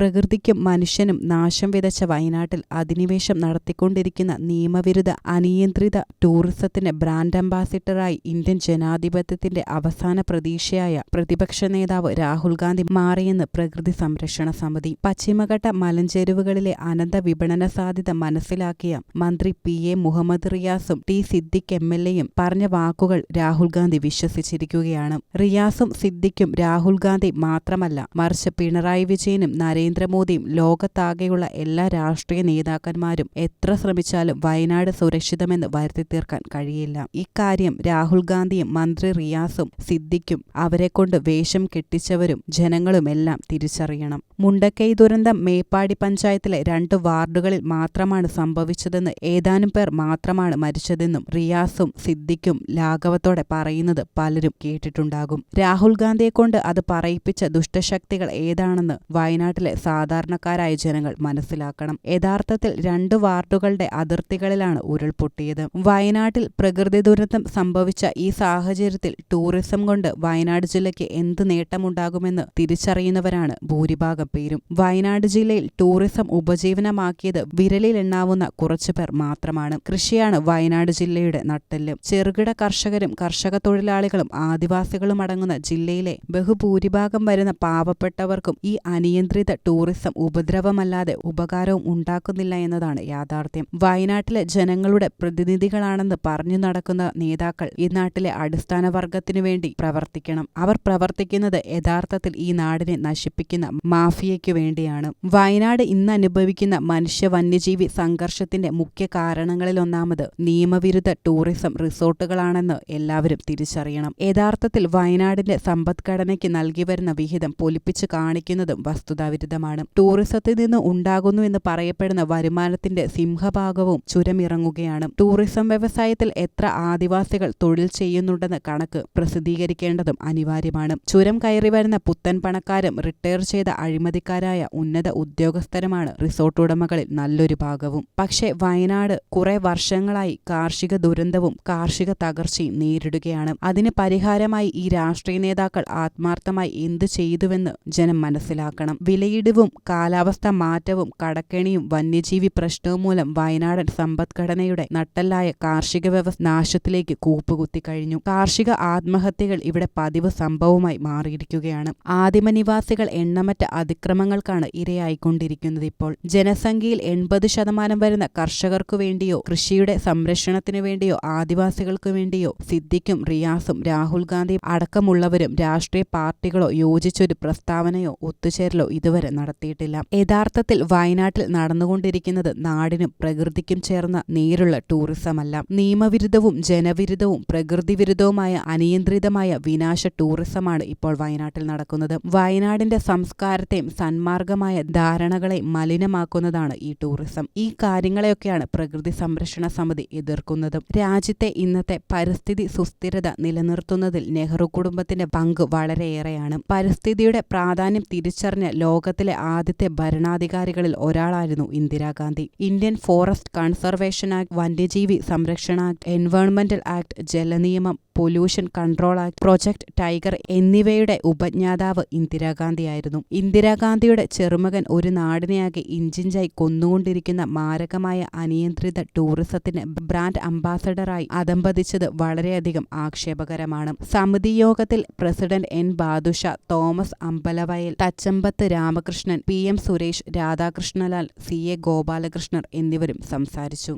പ്രകൃതിക്കും മനുഷ്യനും നാശം വിതച്ച വയനാട്ടിൽ അധിനിവേശം നടത്തിക്കൊണ്ടിരിക്കുന്ന നിയമവിരുദ്ധ അനിയന്ത്രിത ടൂറിസത്തിന് ബ്രാൻഡ് അംബാസിഡറായി ഇന്ത്യൻ ജനാധിപത്യത്തിന്റെ അവസാന പ്രതീക്ഷയായ പ്രതിപക്ഷ നേതാവ് രാഹുൽ ഗാന്ധി മാറിയെന്ന് പ്രകൃതി സംരക്ഷണ സമിതി. പശ്ചിമഘട്ട മലഞ്ചെരുവുകളിലെ അനന്ത വിപണന സാധ്യത മനസ്സിലാക്കിയ മന്ത്രി പി എ മുഹമ്മദ് റിയാസും ടി സിദ്ദിഖ് എം എൽ എയും പറഞ്ഞ വാക്കുകൾ രാഹുൽ ഗാന്ധി വിശ്വസിച്ചിരിക്കുകയാണ്. റിയാസും സിദ്ദിഖും രാഹുൽ ഗാന്ധി മാത്രമല്ല മറിച്ച് പിണറായി വിജയനും നരേന്ദ്രമോദിയും ലോകത്താകെയുള്ള എല്ലാ രാഷ്ട്രീയ നേതാക്കന്മാരും എത്ര ശ്രമിച്ചാലും വയനാട് സുരക്ഷിതമെന്ന് വരുത്തി തീർക്കാൻ കഴിയില്ല. ഇക്കാര്യം രാഹുൽ ഗാന്ധിയും മന്ത്രി റിയാസും സിദ്ദിഖും അവരെക്കൊണ്ട് വേഷം കെട്ടിച്ചവരും ജനങ്ങളുമെല്ലാം തിരിച്ചറിയണം. മുണ്ടക്കൈ ദുരന്തം മേപ്പാടി പഞ്ചായത്തിലെ രണ്ട് വാർഡുകളിൽ മാത്രമാണ് സംഭവിച്ചതെന്ന് ഏതാനും പേർ മാത്രമാണ് മരിച്ചതെന്നും റിയാസും സിദ്ദിഖും ലാഘവത്തോടെ പറയുന്നത് പലരും കേട്ടിട്ടുണ്ടാകും. രാഹുൽ ഗാന്ധിയെക്കൊണ്ട് അത് പറയിപ്പിച്ച ദുഷ്ടശക്തികൾ ഏതാണെന്ന് വയനാട്ടിലെ സാധാരണക്കാരായ ജനങ്ങൾ മനസ്സിലാക്കണം. യഥാർത്ഥത്തിൽ രണ്ട് വാർഡുകളുടെ അതിർത്തികളിലാണ് ഉരുൾപൊട്ടിയത്. വയനാട്ടിൽ പ്രകൃതി ദുരന്തം സംഭവിച്ച ഈ സാഹചര്യത്തിൽ ടൂറിസം കൊണ്ട് വയനാട് ജില്ലയ്ക്ക് എന്ത് നേട്ടമുണ്ടാകുമെന്ന് തിരിച്ചറിയുന്നവരാണ് ഭൂരിഭാഗം പേരും. വയനാട് ജില്ലയിൽ ടൂറിസം ഉപജീവനമാക്കിയത് വിരലിലെണ്ണാവുന്ന കുറച്ചുപേർ മാത്രമാണ്. കൃഷിയാണ് വയനാട് ജില്ലയുടെ നട്ടെല്ല്. ചെറുകിട കർഷകരും കർഷക തൊഴിലാളികളും ആദിവാസികളും അടങ്ങുന്ന ജില്ലയിലെ ബഹുഭൂരിഭാഗം വരുന്ന പാവപ്പെട്ടവർക്കും ഈ അനിയന്ത്രിത ടൂറിസം ഉപദ്രവമല്ലാതെ ഉപകാരവും ഉണ്ടാക്കുന്നില്ല എന്നതാണ് യാഥാർത്ഥ്യം. വയനാട്ടിലെ ജനങ്ങളുടെ പ്രതിനിധികളാണെന്ന് പറഞ്ഞു നടക്കുന്ന നേതാക്കൾ ഈ നാട്ടിലെ അടിസ്ഥാന വർഗത്തിനു വേണ്ടി പ്രവർത്തിക്കണം. അവർ പ്രവർത്തിക്കുന്നത് യഥാർത്ഥത്തിൽ ഈ നാടിനെ നശിപ്പിക്കുന്ന മാഫിയയ്ക്കു വേണ്ടിയാണ്. വയനാട് ഇന്ന് അനുഭവിക്കുന്ന മനുഷ്യ വന്യജീവി സംഘർഷത്തിന്റെ മുഖ്യ കാരണങ്ങളിലൊന്നാമത് നിയമവിരുദ്ധ ടൂറിസം റിസോർട്ടുകളാണെന്ന് എല്ലാവരും തിരിച്ചറിയണം. യഥാർത്ഥത്തിൽ വയനാടിന്റെ സമ്പദ്ഘടനയ്ക്ക് നൽകി വരുന്ന വിഹിതം പൊലിപ്പിച്ചു കാണിക്കുന്നതും വസ്തുതാവിരുദ്ധമാണ്. ടൂറിസത്തിൽ നിന്ന് ഉണ്ടാകുന്നു എന്ന് പറയപ്പെടുന്ന വരുമാനത്തിന്റെ സിംഹഭാഗവും ചുരമിറങ്ങുകയാണ്. ടൂറിസം വ്യവസായത്തിൽ എത്ര ആദിവാസികൾ തൊഴിൽ ചെയ്യുന്നുണ്ടെന്ന കണക്ക് പ്രസിദ്ധീകരിക്കേണ്ടതും അനിവാര്യമാണ്. ചുരം കയറി വരുന്ന പുത്തൻ പണക്കാരും റിട്ടയർ ചെയ്ത അഴിമതിക്കാരായ ഉന്നത ഉദ്യോഗസ്ഥരുമാണ് റിസോർട്ട് ഉടമകളിൽ നല്ലൊരു ഭാഗവും. പക്ഷേ വയനാട് കുറെ വർഷങ്ങളായി കാർഷിക ദുരന്തവും കാർഷിക തകർച്ചയും നേരിടുകയാണ്. അതിന് പരിഹാരമായി ഈ രാഷ്ട്രീയ നേതാക്കൾ ആത്മാർത്ഥമായി എന്ത് ചെയ്തുവെന്ന് ജനം മനസ്സിലാക്കണം. വിലയിടിവും കാലാവസ്ഥ മാറ്റവും കടക്കെണിയും വന്യജീവി പ്രശ്നവും മൂലം വയനാടൻ സമ്പദ്ഘടനയുടെ നട്ടല്ലായ കാർഷിക വ്യവസ്ഥ നാശത്തിലേക്ക് കൂപ്പുകുത്തി കഴിഞ്ഞു. കാർഷിക ആത്മഹത്യകൾ ഇവിടെ പതിവ് സംഭവമായി മാറിയിരിക്കുകയാണ്. ആദിമനിവാസികൾ എണ്ണമറ്റ അതിക്രമങ്ങൾക്കാണ് ഇരയായിക്കൊണ്ടിരിക്കുന്നത് ഇപ്പോൾ. ജനസംഖ്യയിൽ എൺപത് ശതമാനം വരുന്ന കർഷകർക്കു വേണ്ടിയോ കൃഷിയുടെ സംരക്ഷണത്തിനു വേണ്ടിയോ ആദിവാസികൾക്കു വേണ്ടിയോ സിദ്ദിഖും റിയാസും രാഹുൽ ഗാന്ധിയും അടക്കമുള്ളവരും രാഷ്ട്രീയ പാർട്ടികളോ യോജിച്ചൊരു പ്രസ്താവനയോ ഒത്തുചേരലോ ഇതുവരെ നടത്തിയിട്ടില്ല. യഥാർത്ഥത്തിൽ വയനാട്ടിൽ നടന്നുകൊണ്ടിരിക്കുന്നത് നാടിനും പ്രകൃതിക്കും ചേർന്ന നേരുള്ള ടൂറിസമല്ല. നിയമവിരുദ്ധവും ജനവിരുദ്ധവും പ്രകൃതിവിരുദ്ധവുമായ അനിയന്ത്രിതമായ വിനാശ ടൂറിസമാണ് ഇപ്പോൾ വയനാട്ടിൽ നടക്കുന്നത്. വയനാടിന്റെ സംസ്കാരത്തെയും സന്മാർഗമായ ധാരണകളെ മലിനമാക്കുന്നതാണ് ഈ ടൂറിസം. ഈ കാര്യങ്ങളെയൊക്കെയാണ് പ്രകൃതി സംരക്ഷണ സമിതി എതിർക്കുന്നത്. രാജ്യത്തെ ഇന്നത്തെ പരിസ്ഥിതി സുസ്ഥിരത നിലനിർത്തുന്നതിൽ നെഹ്റു കുടുംബത്തിന്റെ പങ്ക് വളരെയേറെയാണ്. പരിസ്ഥിതിയുടെ പ്രാധാന്യം തിരിച്ചറിഞ്ഞ ലോകത്തിലെ ആദ്യത്തെ ഭരണാധികാരികളിൽ ഒരാളായിരുന്നു Indira Gandhi. Indian forest conservation act വന്യജീവി സംരക്ഷണ ആക്ട് എൻവയോൺമെന്റൽ act ജലനിയമം pollution control act project tiger എന്നിവയുടെ ഉപജ്ഞാതാവ് ഇന്ദിരാഗാന്ധിയായിരുന്നു ഇന്ദിരാഗാന്ധിയുടെ ചെറുമകൻ ഒരു നാടിനെയാകെ ഇഞ്ചിഞ്ചായി കൊന്നുകൊണ്ടിരിക്കുന്ന മാരകമായ അനിയന്ത്രിത ടൂറിസത്തിന് ബ്രാൻഡ് അംബാസഡറായി അതമ്പതിച്ചത് വളരെയധികം ആക്ഷേപകരമാണ്. സമിതി യോഗത്തിൽ president N. Badusha Thomas Ambalavayal Thachampath Ramakrishnan P M Suresh Radhakrishnalal C A Gopalakrishnar എന്നിവരും സംസാരിച്ചു.